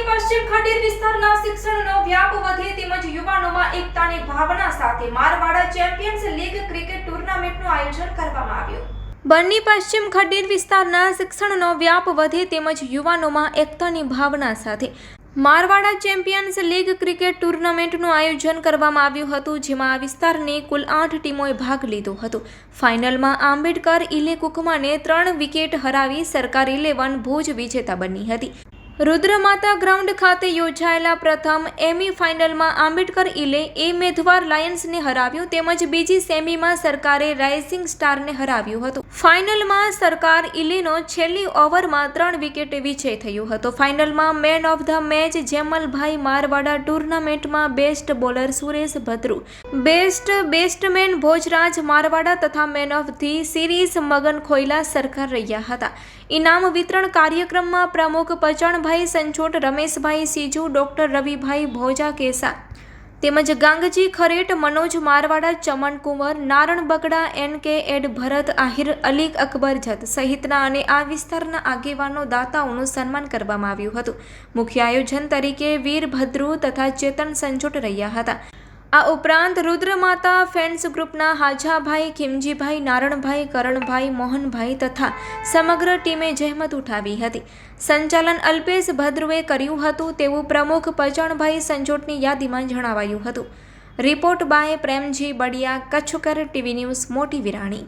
ગુજરાતની પશ્ચિમ ખંડેર વિસ્તારના શિક્ષણનો વ્યાપ વધે તેમજ યુવાનોમાં એકતાની ભાવના સાથે મારવાડા ચેમ્પિયન્સ લીગ ક્રિકેટ ટુર્નામેન્ટનું આયોજન કરવામાં આવ્યું. બન્ની પશ્ચિમ ખડીર વિસ્તારના શિક્ષણનો વ્યાપ વધે તેમજ યુવાનોમાં એકતાની ભાવના સાથે મારવાડા ચેમ્પિયન્સ લીગ ક્રિકેટ ટુર્નામેન્ટનું આયોજન કરવામાં આવ્યું હતું, જેમાં આ વિસ્તારની કુલ આઠ ટીમોએ ભાગ લીધો હતો. ફાઇનલમાં આંબેડકર ઇલે કુકમાને ત્રણ વિકેટ હરાવી સરકાર ઇલેવન ભુજ વિજેતા બની હતી. રુદ્રમાતા ગ્રાઉન્ડ ખાતે યોજાયેલા પ્રથમ એમી ફાઇનલમાં આંબેડકર ઇલે એ મેધવાર લાયન્સને હરાવ્યું તેમજ બીજી સેમીમાં સરકારે રાઇઝિંગ સ્ટારને હરાવ્યું હતું. ફાઇનલમાં સરકાર ઇલેનો છેલ્લી ઓવરમાં ત્રણ વિકેટ વિજય થયો હતો. ફાઇનલમાં man of the match Jemalbhai Marwada ટુર્નામેન્ટમાં best bowler Suresh Bhadru, best batsman Bhojraj Marwada તથા man of the series Magan Khoila સરકાર રહ્યા હતા. ઇનામ વિતરણ કાર્યક્રમમાં પ્રમુખ પચણભાઈ સંછોટ, રમેશભાઈ સીજુ, ડૉક્ટર રવિભાઈ ભોજા કેસા તેમજ ગાંગજી ખરેટ, મનોજ મારવાડા, ચમન કુંવર, નારણ બગડા, એન કે એડ ભરત, આહિર અલી અકબર જત સહિતના અને આ વિસ્તારના આગેવાનો દાતાઓનું સન્માન કરવામાં આવ્યું હતું. મુખ્ય આયોજન તરીકે વીરભદ્રુ તથા ચેતન સંજોટ રહ્યા હતા. આ ઉપરાંત રુદ્રમાતા ફેન્સ ગ્રુપના હાજાભાઈ, ખીમજીભાઈ, નારણભાઈ, કરણભાઈ, મોહનભાઈ તથા સમગ્ર ટીમે જહેમત ઉઠાવી હતી. સંચાલન અલ્પેશ ભદ્રુએ કર્યું હતું તેવું પ્રમુખ પચણભાઈ સંજોટની યાદીમાં જણાવાયું હતું. Report by Premji Badiya, કચ્છકર TV news, Moti Virani.